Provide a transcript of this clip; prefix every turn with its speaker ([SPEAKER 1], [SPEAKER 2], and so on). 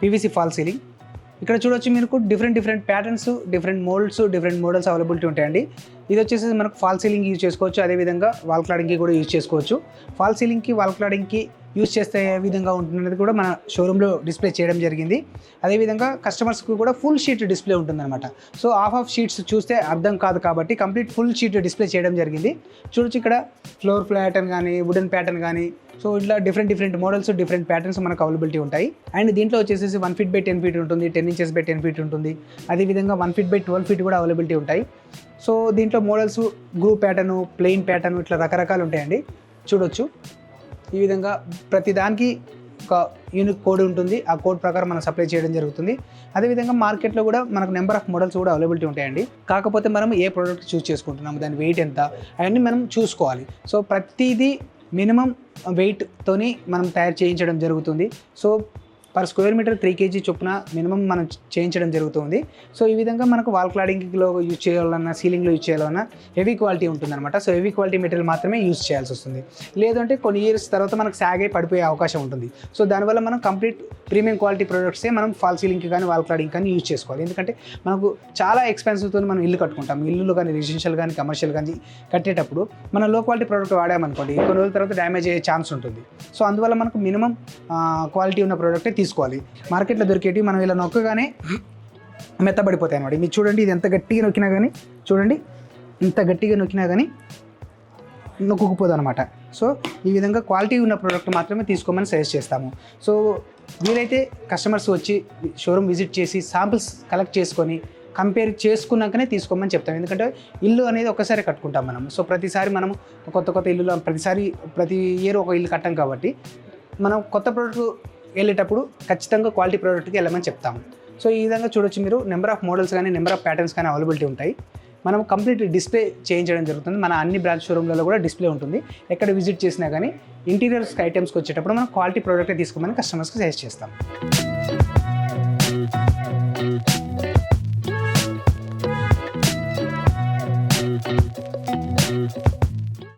[SPEAKER 1] PVC fall ceiling ఇక్కడ చూడొచ్చు మీకు different different patterns different moulds different models availability ఉంటాయండి. ఇది వచ్చేసి మనకు ఫాల్ సీలింగ్ యూజ్ చేసుకోవచ్చు. అదేవిధంగా వాల్ క్లాడింగ్కి కూడా యూజ్ చేసుకోవచ్చు. ఫాల్ సీలింగ్కి వాల్ క్లాడింగ్కి యూజ్ చేస్తే ఏ విధంగా ఉంటుందనేది కూడా మన షోరూంలో డిస్ప్లే చేయడం జరిగింది. అదేవిధంగా కస్టమర్స్కి కూడా ఫుల్ షీట్ డిస్ప్లే ఉంటుందన్నమాట. సో హాఫ్ ఆఫ్ షీట్స్ చూస్తే అర్థం కాదు కాబట్టి కంప్లీట్ ఫుల్ షీట్ డిస్ప్లే చేయడం జరిగింది. చూడొచ్చు ఇక్కడ ఫ్లోర్ ప్యాటర్న్ కానీ వుడెన్ ప్యాటర్న్ కానీ. సో ఇట్లా different different models different patterns మనకు అవైలబిలిటీ ఉంటాయి. అండ్ దీంట్లో వచ్చేసి one feet by ten feet ఉంటుంది ten inches by ten feet ఉంటుంది. అదేవిధంగా one feet by twelve feet కూడా అవైలబిలిటీ ఉంటాయి. సో దీంట్లో models group pattern plain pattern ఇట్లా రకరకాలు ఉంటాయండి. చూడొచ్చు. ఈ విధంగా ప్రతి దానికి ఒక యూనిక్ కోడ్ ఉంటుంది. ఆ కోడ్ ప్రకారం మనం సప్లై చేయడం జరుగుతుంది. అదేవిధంగా మార్కెట్లో కూడా మనకు నెంబర్ ఆఫ్ మోడల్స్ కూడా అవైలబిలిటీ ఉంటాయండి. కాకపోతే మనం ఏ ప్రోడక్ట్ చూస్ చేసుకుంటున్నాము దాని వెయిట్ ఎంత అవన్నీ మనం చూసుకోవాలి. సో ప్రతిదీ మినిమం వెయిట్తోని మనం తయారు చేయించడం జరుగుతుంది. So per square metre three KG చొప్పున మినిమం మనం చేయించడం జరుగుతుంది. సో ఈ విధంగా మనకు వాల్ క్లాడింగ్లో యూజ్ చేయాలన్నా సీలింగ్లో యూజ్ చేయాలన్నా హెవీ క్వాలిటీ ఉంటుందన్నమాట. సో హెవీ క్వాలిటీ మెటీరియల్ మాత్రమే యూజ్ చేయాల్సి వస్తుంది. లేదంటే కొన్ని ఇయర్స్ తర్వాత మనకు సాగ్ అయి పడిపోయే అవకాశం ఉంటుంది. సో దానివల్ల మనం కంప్లీట్ ప్రీమియం క్వాలిటీ ప్రొడక్ట్సే మనం ఫాల్ సీలింగ్కి కానీ వాల్ క్లాడింగ్ కానీ యూజ్ చేసుకోవాలి. ఎందుకంటే మనకు చాలా ఎక్స్పెన్సివ్తో మనం ఇల్లు కట్టుకుంటాం. ఇల్లులు కానీ రెసిడెన్షియల్ కానీ కమర్షియల్ కానీ కట్టేటప్పుడు మనం లో క్వాలిటీ ప్రోడక్ట్ వాడామనుకోండి కొన్ని రోజుల తర్వాత డ్యామేజ్ అయ్యే ఛాన్స్ ఉంటుంది. సో అందువల్ల మనకు మినిమం క్వాలిటీ ఉన్న ప్రోడక్టే తీసుకోవాలి. మార్కెట్లో దొరికేటి మనం ఇలా నొక్కగానే మెత్తబడిపోతాయి అనమాట మీరు చూడండి ఇది ఎంత గట్టిగా నొక్కినా కానీ చూడండి ఇంత గట్టిగా నొక్కినా కానీ నొక్కుపోదు అనమాట సో ఈ విధంగా క్వాలిటీ ఉన్న ప్రోడక్ట్ మాత్రమే తీసుకోమని సజెస్ట్ చేస్తాము. సో వీలైతే కస్టమర్స్ వచ్చి షోరూమ్ విజిట్ చేసి శాంపిల్స్ కలెక్ట్ చేసుకొని కంపేర్ చేసుకున్నాకనే తీసుకోమని చెప్తాం ఎందుకంటే ఇల్లు అనేది ఒకసారి కట్టుకుంటాం మనం. సో ప్రతిసారి మనం కొత్త కొత్త ఇల్లులో ప్రతిసారి ప్రతి ఇయర్ ఒక ఇల్లు కట్టాం కాబట్టి మనం కొత్త ప్రోడక్ట్ వెళ్ళేటప్పుడు ఖచ్చితంగా క్వాలిటీ ప్రోడక్ట్కి వెళ్ళమని చెప్తాము. సో ఈ విధంగా చూడొచ్చు మీరు. నెంబర్ ఆఫ్ మోడల్స్ కానీ నెంబర్ ఆఫ్ ప్యాటర్న్స్ కానీ అవైలబిలిటీ ఉంటాయి. మనం కంప్లీట్ డిస్ప్లే చేయించడం జరుగుతుంది. మన అన్ని బ్రాంచ్ షోరూమ్లలో కూడా డిస్ప్లే ఉంటుంది. ఎక్కడ విజిట్ చేసినా కానీ ఇంటీరియర్స్ ఐటమ్స్కి వచ్చేటప్పుడు మనం క్వాలిటీ ప్రోడక్టే తీసుకోమని కస్టమర్స్కి సజెస్ట్ చేస్తాం